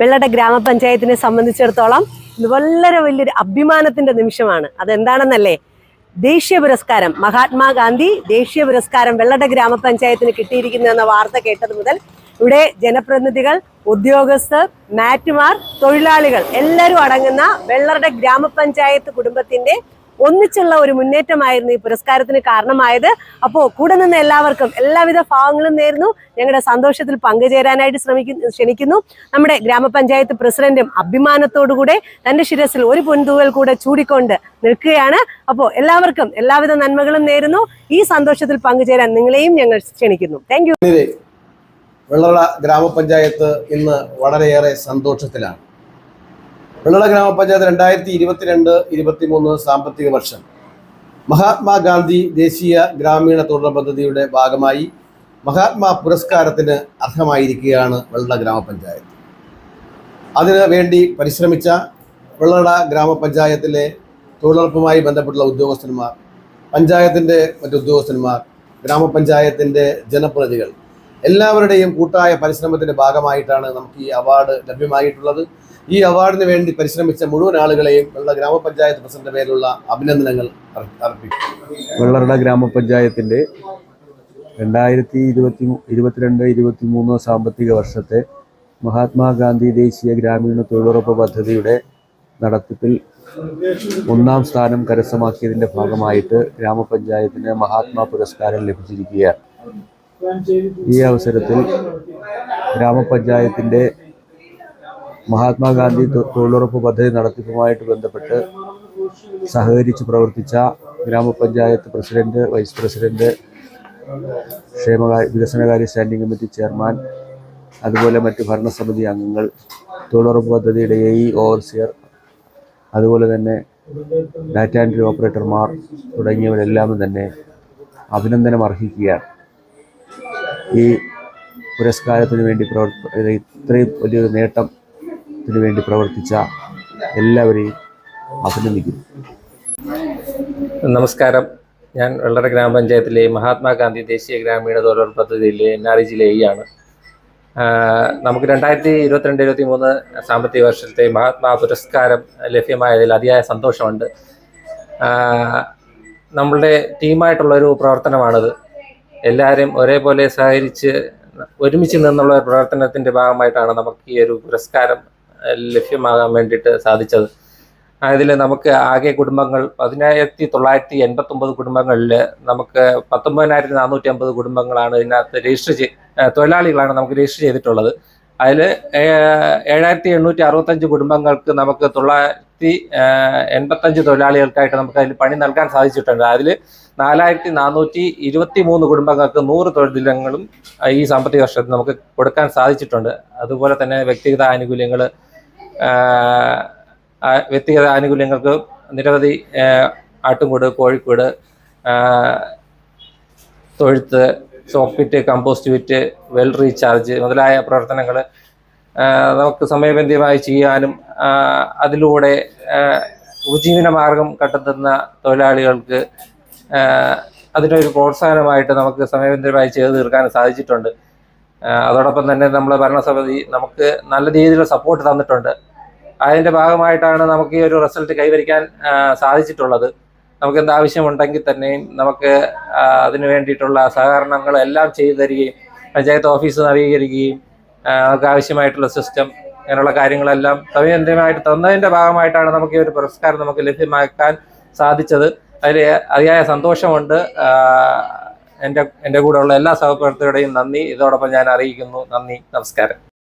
വെള്ളട ഗ്രാമപഞ്ചായത്തിനെ സംബന്ധിച്ചിടത്തോളം ഇത് വളരെ വലിയൊരു അഭിമാനത്തിന്റെ നിമിഷമാണ്. അതെന്താണെന്നല്ലേ? ദേശീയ പുരസ്കാരം മഹാത്മാഗാന്ധി ദേശീയ പുരസ്കാരം വെള്ളട ഗ്രാമപഞ്ചായത്തിന് കിട്ടിയിരിക്കുന്നു എന്ന വാർത്ത കേട്ടത് മുതൽ ഇവിടെ ജനപ്രതിനിധികൾ ഉദ്യോഗസ്ഥർ മാറ്റുമാർ തൊഴിലാളികൾ എല്ലാവരും അടങ്ങുന്ന വെള്ളറുടെ ഗ്രാമപഞ്ചായത്ത് കുടുംബത്തിന്റെ ഒന്നിച്ചുള്ള ഒരു മുന്നേറ്റമായിരുന്നു ഈ പുരസ്കാരത്തിന് കാരണമായത്. അപ്പോൾ കൂടെ നിന്ന് എല്ലാവർക്കും എല്ലാവിധ ഭാവങ്ങളും നേരുന്നു. ഞങ്ങളുടെ സന്തോഷത്തിൽ പങ്കുചേരാനായിട്ട് ശ്രമിക്കുന്നു ക്ഷണിക്കുന്നു. നമ്മുടെ ഗ്രാമപഞ്ചായത്ത് പ്രസിഡന്റും അഭിമാനത്തോടുകൂടെ തന്റെ ശിരസിൽ ഒരു പൊൻതൂവൽ കൂടെ ചൂടിക്കൊണ്ട് നിൽക്കുകയാണ്. അപ്പോൾ എല്ലാവർക്കും എല്ലാവിധ നന്മകളും നേരുന്നു. ഈ സന്തോഷത്തിൽ പങ്കുചേരാൻ നിങ്ങളെയും ഞങ്ങൾ ക്ഷണിക്കുന്നു. താങ്ക് വെള്ളറ ഗ്രാമപഞ്ചായത്ത് ഇന്ന് വളരെയേറെ സന്തോഷത്തിലാണ്. വെള്ളറ ഗ്രാമപഞ്ചായത്ത് രണ്ടായിരത്തി ഇരുപത്തിരണ്ട് ഇരുപത്തിമൂന്ന് സാമ്പത്തിക വർഷം. മഹാത്മാഗാന്ധി ദേശീയ ഗ്രാമീണ തൊഴിൽ പദ്ധതിയുടെ ഭാഗമായി മഹാത്മാ പുരസ്കാരത്തിന് അർഹമായിരിക്കുകയാണ് വെള്ളട ഗ്രാമപഞ്ചായത്ത്. അതിനു വേണ്ടി പരിശ്രമിച്ച വെള്ളള ഗ്രാമപഞ്ചായത്തിലെ തൊഴിലുറപ്പുമായി ബന്ധപ്പെട്ടുള്ള ഉദ്യോഗസ്ഥന്മാർ പഞ്ചായത്തിന്റെ മറ്റു ഉദ്യോഗസ്ഥന്മാർ ഗ്രാമപഞ്ചായത്തിന്റെ ജനപ്രതിനിധികൾ എല്ലാവരുടെയും കൂട്ടായ പരിശ്രമത്തിന്റെ ഭാഗമായിട്ടാണ് നമുക്ക് ഈ അവാർഡ് ലഭ്യമായിട്ടുള്ളത്. ഈ അവാർഡിന് വേണ്ടി പരിശ്രമിച്ച മുഴുവൻ ആളുകളെയും വെള്ള ഗ്രാമപഞ്ചായത്ത് പ്രസിഡന്റ് പേരിലുള്ള അഭിനന്ദനങ്ങൾ അർ- അർപ്പിക്കും വെള്ളറട ഗ്രാമപഞ്ചായത്തിന്റെ രണ്ടായിരത്തി ഇരുപത്തി ഇരുപത്തിരണ്ട് ഇരുപത്തി മൂന്ന് സാമ്പത്തിക വർഷത്തെ മഹാത്മാഗാന്ധി ദേശീയ ഗ്രാമീണ തൊഴിലുറപ്പ് പദ്ധതിയുടെ നടത്തിപ്പിൽ ഒന്നാം സ്ഥാനം കരസ്ഥമാക്കിയതിന്റെ ഭാഗമായിട്ട് ഗ്രാമപഞ്ചായത്തിന് മഹാത്മാ പുരസ്കാരം ലഭിച്ചിരിക്കുകയാണ്. ഈ അവസരത്തിൽ ഗ്രാമപഞ്ചായത്തിന്റെ മഹാത്മാഗാന്ധി തൊഴിലുറപ്പ് പദ്ധതി നടത്തിപ്പുമായിട്ട് ബന്ധപ്പെട്ട് സഹകരിച്ച് പ്രവർത്തിച്ച ഗ്രാമപഞ്ചായത്ത് പ്രസിഡന്റ് വൈസ് പ്രസിഡന്റ് ക്ഷേമകാര്യ വികസനകാര്യ സ്റ്റാൻഡിംഗ് കമ്മിറ്റി ചെയർമാൻ അതുപോലെ മറ്റ് ഭരണസമിതി അംഗങ്ങൾ തൊഴിലുറപ്പ് പദ്ധതിയുടെ എ ഇ ഓവർസിയർ അതുപോലെ തന്നെ ഡാറ്റ എൻട്രി ഓപ്പറേറ്റർമാർ തുടങ്ങിയവരെല്ലാം തന്നെ അഭിനന്ദനം അർഹിക്കുകയാണ്. ഈ പുരസ്കാരത്തിന് വേണ്ടി പ്രവർത്തി ഇത്രയും വലിയൊരു നേട്ടത്തിന് വേണ്ടി പ്രവർത്തിച്ച എല്ലാവരെയും അഭിനന്ദിക്കുന്നു. നമസ്കാരം. ഞാൻ വെള്ളറ ഗ്രാമപഞ്ചായത്തിലെ മഹാത്മാഗാന്ധി ദേശീയ ഗ്രാമീണ തൊഴിലുറപ്പ് പദ്ധതിയിലെ എൻ ആർ ഇ ആണ്. നമുക്ക് രണ്ടായിരത്തി ഇരുപത്തിരണ്ട് ഇരുപത്തി മൂന്ന് സാമ്പത്തിക വർഷത്തെ മഹാത്മാ പുരസ്കാരം ലഭ്യമായതിൽ അതിയായ സന്തോഷമുണ്ട്. നമ്മളുടെ ടീമായിട്ടുള്ള ഒരു പ്രവർത്തനമാണിത്. എല്ലാവരും ഒരേപോലെ സഹകരിച്ച് ഒരുമിച്ച് നിന്നുള്ള പ്രവർത്തനത്തിന്റെ ഭാഗമായിട്ടാണ് നമുക്ക് ഈ ഒരു പുരസ്കാരം ലഭ്യമാകാൻ വേണ്ടിയിട്ട് സാധിച്ചത്. അതിൽ നമുക്ക് ആകെ കുടുംബങ്ങൾ പതിനായിരത്തി തൊള്ളായിരത്തി എൺപത്തി ഒമ്പത് കുടുംബങ്ങളിൽ നമുക്ക് പത്തൊമ്പതിനായിരത്തി നാനൂറ്റി അമ്പത് കുടുംബങ്ങളാണ് ഇതിനകത്ത് രജിസ്റ്റർ ചെയ് തൊഴിലാളികളാണ് നമുക്ക് രജിസ്റ്റർ ചെയ്തിട്ടുള്ളത്. അതിൽ ഏഴായിരത്തി എണ്ണൂറ്റി അറുപത്തഞ്ച് കുടുംബങ്ങൾക്ക് നമുക്ക് തൊള്ളായിരത്തി എൺപത്തഞ്ച് തൊഴിലാളികൾക്കായിട്ട് നമുക്ക് അതിൽ പണി നൽകാൻ സാധിച്ചിട്ടുണ്ട്. അതിൽ നാലായിരത്തി നാനൂറ്റി ഇരുപത്തി മൂന്ന് കുടുംബങ്ങൾക്ക് നൂറ് തൊഴിലിടങ്ങളും ഈ സാമ്പത്തിക വർഷത്തിൽ നമുക്ക് കൊടുക്കാൻ സാധിച്ചിട്ടുണ്ട്. അതുപോലെ തന്നെ വ്യക്തിഗത ആനുകൂല്യങ്ങൾ വ്യക്തിഗത ആനുകൂല്യങ്ങൾക്ക് നിരവധി ആട്ടുംകൂട് കോഴിക്കൂട് തൊഴുത്ത് സോഫ്റ്റ് കമ്പോസ്റ്റ് വിറ്റ് വെൽ റീചാർജ് മുതലായ പ്രവർത്തനങ്ങൾ നമുക്ക് സമയബന്ധിതമായി ചെയ്യാനും അതിലൂടെ ഉപജീവന മാർഗം കണ്ടെത്തുന്ന തൊഴിലാളികൾക്ക് അതിനൊരു പ്രോത്സാഹനമായിട്ട് നമുക്ക് സമയബന്ധിതമായി ചെയ്തു തീർക്കാനും സാധിച്ചിട്ടുണ്ട്. അതോടൊപ്പം തന്നെ നമ്മളെ ഭരണസമിതി നമുക്ക് നല്ല രീതിയിലുള്ള സപ്പോർട്ട് തന്നിട്ടുണ്ട്. അതിന്റെ ഭാഗമായിട്ടാണ് നമുക്ക് ഈ ഒരു റിസൾട്ട് കൈവരിക്കാൻ സാധിച്ചിട്ടുള്ളത്. നമുക്ക് എന്താവശ്യമുണ്ടെങ്കിൽ തന്നെയും നമുക്ക് അതിന് വേണ്ടിയിട്ടുള്ള സഹകരണങ്ങൾ എല്ലാം ചെയ്തു തരികയും പഞ്ചായത്ത് ഓഫീസ് നവീകരിക്കുകയും നമുക്ക് ആവശ്യമായിട്ടുള്ള സിസ്റ്റം അങ്ങനെയുള്ള കാര്യങ്ങളെല്ലാം സമയബന്ധിതമായിട്ട് തന്നതിന്റെ ഭാഗമായിട്ടാണ് നമുക്ക് ഈ ഒരു പുരസ്കാരം നമുക്ക് ലഭ്യമാക്കാൻ സാധിച്ചത്. അതിൽ അതിയായ സന്തോഷമുണ്ട്. എന്റെ എന്റെ കൂടെയുള്ള എല്ലാ സഹപ്രവർത്തകരുടെയും നന്ദി. ഇതോടൊപ്പം ഞാൻ അറിയിക്കുന്നു. നന്ദി. നമസ്കാരം.